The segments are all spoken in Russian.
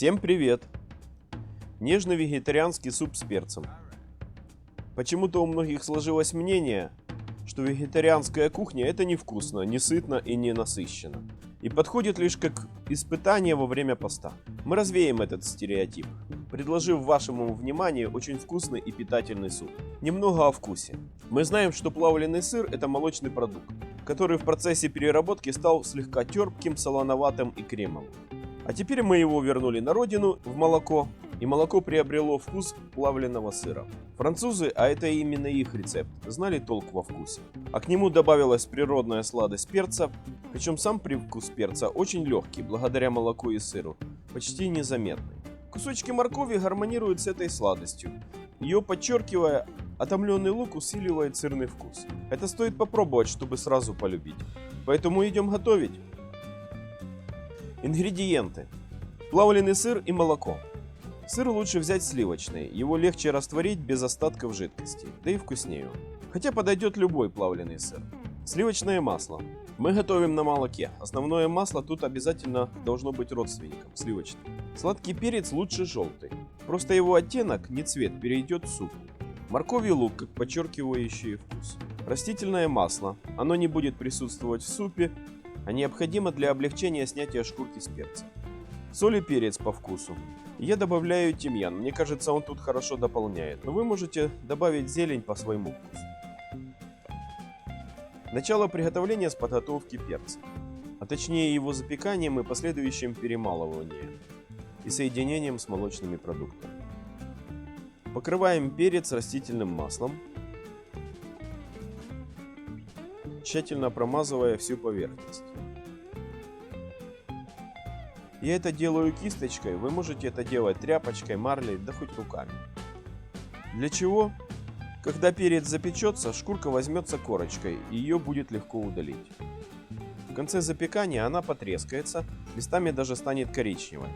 Всем привет! Нежный вегетарианский суп с перцем. Почему-то у многих сложилось мнение, что вегетарианская кухня это невкусно, не сытно и не насыщенно. И подходит лишь как испытание во время поста. Мы развеем этот стереотип, предложив вашему вниманию очень вкусный и питательный суп. Немного о вкусе. Мы знаем, что плавленый сыр это молочный продукт, который в процессе переработки стал слегка терпким, солоноватым и кремовым. А теперь мы его вернули на родину в молоко, и молоко приобрело вкус плавленного сыра. Французы, а это именно их рецепт, знали толк во вкусе. А к нему добавилась природная сладость перца, причем сам привкус перца очень легкий, благодаря молоку и сыру, почти незаметный. Кусочки моркови гармонируют с этой сладостью. Ее подчеркивая, отомленный лук усиливает сырный вкус. Это стоит попробовать, чтобы сразу полюбить. Поэтому идем готовить. Ингредиенты. Плавленый сыр и молоко. Сыр лучше взять сливочный, его легче растворить без остатков жидкости, да и вкуснее. Хотя подойдет любой плавленый сыр. Сливочное масло. Мы готовим на молоке. Основное масло тут обязательно должно быть родственником, сливочным. Сладкий перец лучше желтый. Просто его оттенок, не цвет, перейдет в суп. Морковь и лук, как подчеркивающие вкус. Растительное масло. Оно не будет присутствовать в супе, а необходимо для облегчения снятия шкурки с перца. Соль и перец по вкусу. Я добавляю тимьян, мне кажется он тут хорошо дополняет, но вы можете добавить зелень по своему вкусу. Начало приготовления с подготовки перца, а точнее его запеканием и последующим перемалыванием и соединением с молочными продуктами. Покрываем перец растительным маслом, тщательно промазывая всю поверхность. Я это делаю кисточкой, вы можете это делать тряпочкой, марлей, да хоть руками. Для чего? Когда перец запечется, шкурка возьмется корочкой, и ее будет легко удалить. В конце запекания она потрескается, местами даже станет коричневой,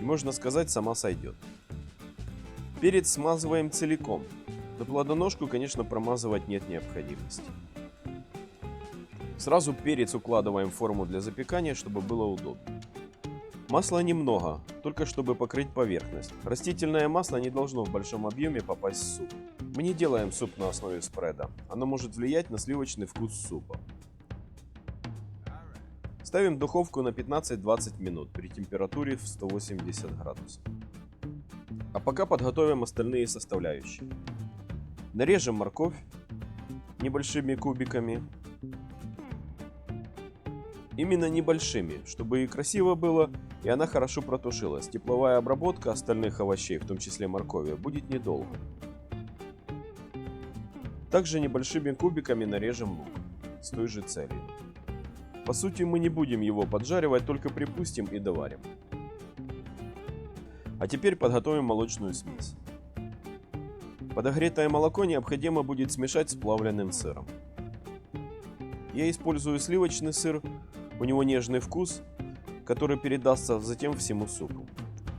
и можно сказать сама сойдет. Перец смазываем целиком, но плодоножку, конечно, промазывать нет необходимости. Сразу перец укладываем в форму для запекания, чтобы было удобно. Масла немного, только чтобы покрыть поверхность. Растительное масло не должно в большом объеме попасть в суп. Мы не делаем суп на основе спреда. Оно может влиять на сливочный вкус супа. Ставим духовку на 15-20 минут при температуре в 180 градусов. А пока подготовим остальные составляющие. Нарежем морковь небольшими кубиками. Именно небольшими, чтобы и красиво было, и она хорошо протушилась. Тепловая обработка остальных овощей, в том числе моркови, будет недолго. Также небольшими кубиками нарежем лук с той же целью. По сути мы не будем его поджаривать, только припустим и доварим. А теперь подготовим молочную смесь. Подогретое молоко необходимо будет смешать с плавленным сыром. Я использую сливочный сыр, у него нежный вкус, который передастся затем всему супу.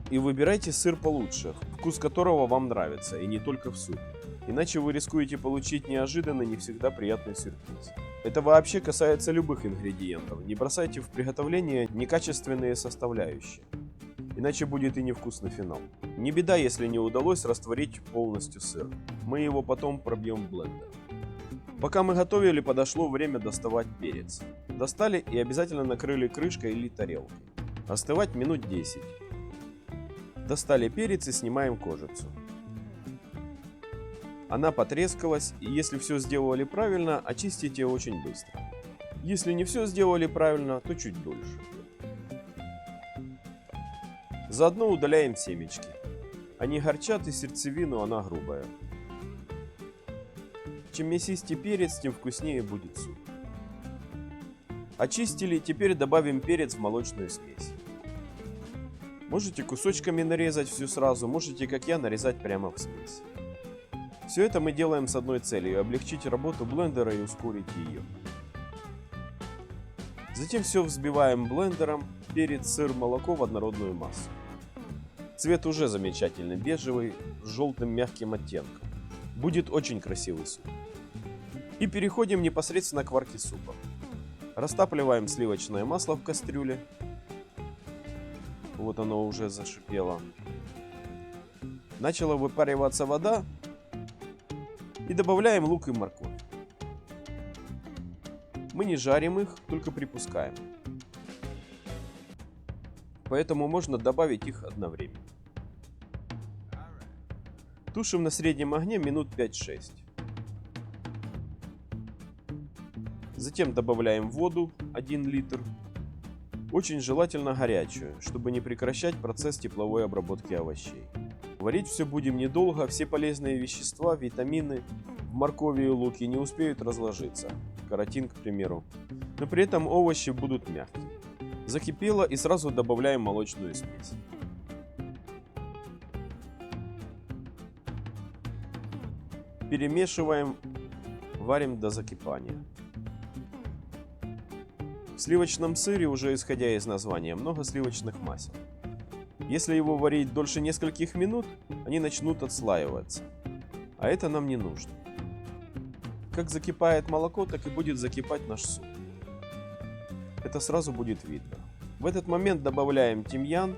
И выбирайте сыр получше, вкус которого вам нравится, и не только в супе. Иначе вы рискуете получить неожиданный, не всегда приятный сюрприз. Это вообще касается любых ингредиентов. Не бросайте в приготовление некачественные составляющие. Иначе будет и невкусный финал. Не беда, если не удалось растворить полностью сыр. Мы его потом пробьем в блендер. Пока мы готовили, подошло время доставать перец. Достали и обязательно накрыли крышкой или тарелкой. Остывать минут 10. Достали перец и снимаем кожицу. Она потрескалась, и если все сделали правильно, очистите очень быстро. Если не все сделали правильно, то чуть дольше. Заодно удаляем семечки. Они горчат и сердцевину она грубая. Чем мясистее перец, тем вкуснее будет суп. Очистили, теперь добавим перец в молочную смесь. Можете кусочками нарезать все сразу, можете, как я, нарезать прямо в смесь. Все это мы делаем с одной целью – облегчить работу блендера и ускорить ее. Затем все взбиваем блендером, перец, сыр, молоко в однородную массу. Цвет уже замечательный, бежевый, с желтым мягким оттенком. Будет очень красивый суп. И переходим непосредственно к варке супа. Растапливаем сливочное масло в кастрюле. Вот оно уже зашипело. Начала выпариваться вода. И добавляем лук и морковь. Мы не жарим их, только припускаем. Поэтому можно добавить их одновременно. Тушим на среднем огне минут 5-6. Затем добавляем воду 1 литр. Очень желательно горячую, чтобы не прекращать процесс тепловой обработки овощей. Варить все будем недолго, все полезные вещества, витамины в моркови и луке не успеют разложиться. Каротин, к примеру. Но при этом овощи будут мягкие. Закипело и сразу добавляем молочную смесь. Перемешиваем, варим до закипания. В сливочном сыре, уже исходя из названия, много сливочных масел. Если его варить дольше нескольких минут, они начнут отслаиваться. А это нам не нужно. Как закипает молоко, так и будет закипать наш суп. Это сразу будет видно. В этот момент добавляем тимьян.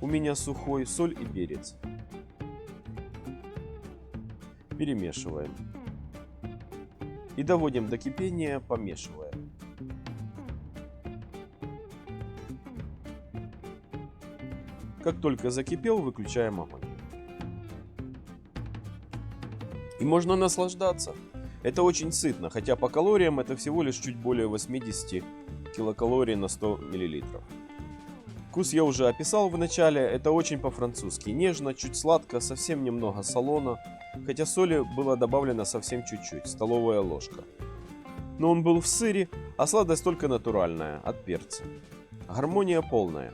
У меня сухой, соль и перец. Перемешиваем. И доводим до кипения, помешивая. Как только закипел, выключаем огонь. И можно наслаждаться. Это очень сытно, хотя по калориям это всего лишь чуть более 80 килокалорий на 100 миллилитров. Вкус я уже описал в начале, это очень по-французски. Нежно, чуть сладко, совсем немного салона, хотя соли было добавлено совсем чуть-чуть, столовая ложка. Но он был в сыре, а сладость только натуральная, от перца. Гармония полная.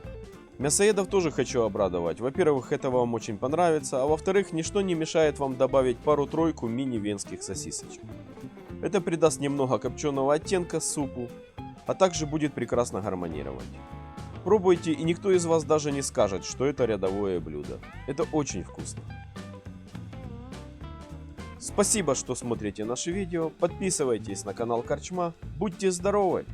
Мясоедов тоже хочу обрадовать. Во-первых, это вам очень понравится, а во-вторых, ничто не мешает вам добавить пару-тройку мини-венских сосисочек. Это придаст немного копченого оттенка супу, а также будет прекрасно гармонировать. Пробуйте, и никто из вас даже не скажет, что это рядовое блюдо. Это очень вкусно. Спасибо, что смотрите наши видео. Подписывайтесь на канал Корчма. Будьте здоровы!